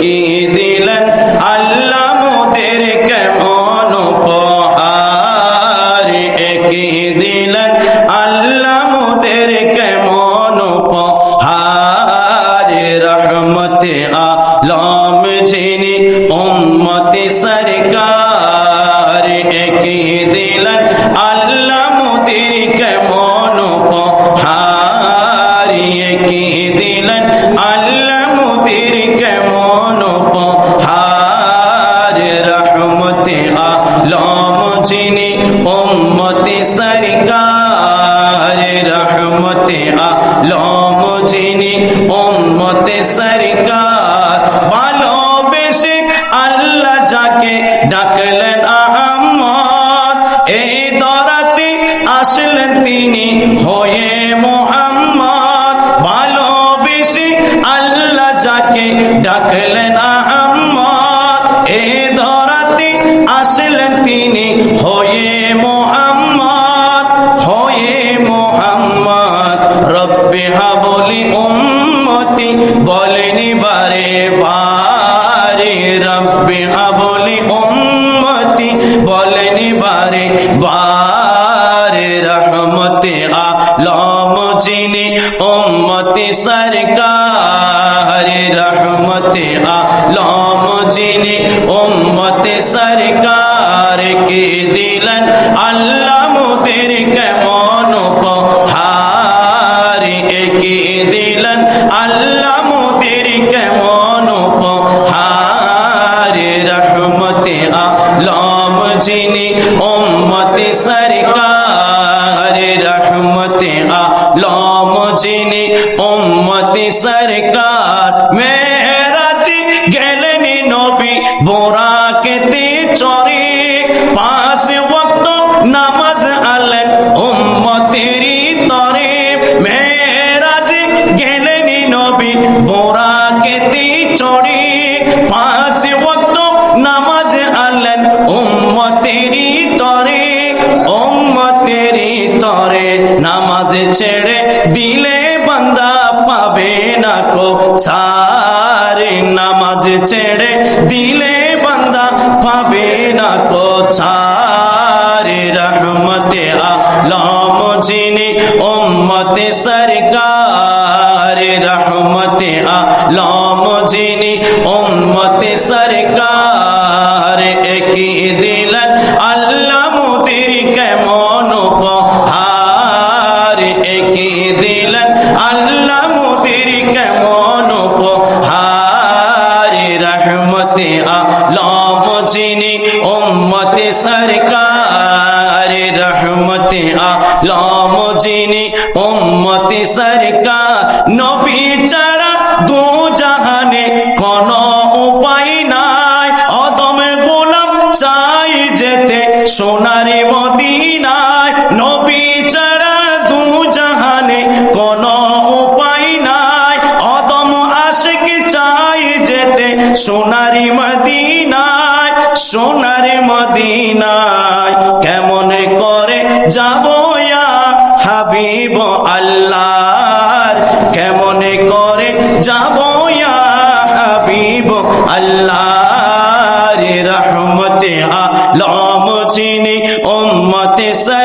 কি দিলেন আল্লাহ মোদের কেমন উপহার? কি দিলেন আল্লাহ মোদের কেমন উপহার? রহমতে আলম যিনি উম্মতি সরকার ডাকলেন আহম্মদ এই ধরাতে আসলেন তিনি হয়ে মোহাম্মদ হয়ে মোহাম্মদ। রব্বে হাবলি উম্মতি বলেনি বারে বারে রব্বে হাবলি উম্মতি বলেনি বারে বারে রহমতে আলম যিনি উম্মতি সরকার আলম যিনি উম্মতি সরকার কে দিলেন আল্লাহ মোদের কেমন উপহার কে দিলেন আল্লাহ মোদের কেমন উপহার রহমতে আলম যিনি উম্মতি সরকার রহমতে আলম যিনি উম্মতি সরকার মেহরাজি গেলেন নবী বোরাকেতে চরে পাঁচ ওয়াক্ত নামাজ আলেন উম্মতেরই তরে। মেহরাজি গেলেন নবী, বোরাকেতে চড়ে, পাঁচ ওয়াক্ত নামাজ আলেন উম্মতেরই তরে। উম্মতেরই তরে নামাজ ছেড়ে দিলে বান্দা পাবে না কো ছাড়ে নামাজ ছেড়ে দিলে বান্দা পাবে না কোছারে রহমতে আলম যিনি উম্মতে সরকার, রহমতে আলম যিনি উম্মতে সরকার, একই দিলেন উপহার রহমতে আলম যিনি উম্মতে সরকার রহমতে আলম যিনি উম্মতে সরকার নবী ছাড়া দু জাহানে কোন উপায় নাই অদম গোলাম চাই যেতে সোনারে মদিনায় সোনারি মদিনায় সোনারি মদিনায় কেমন করে যাব হাবিব আল্লাহ কেমন করে যাব হাবিব আল্লাহ রহমতে আলম চিনি উম্মতে সা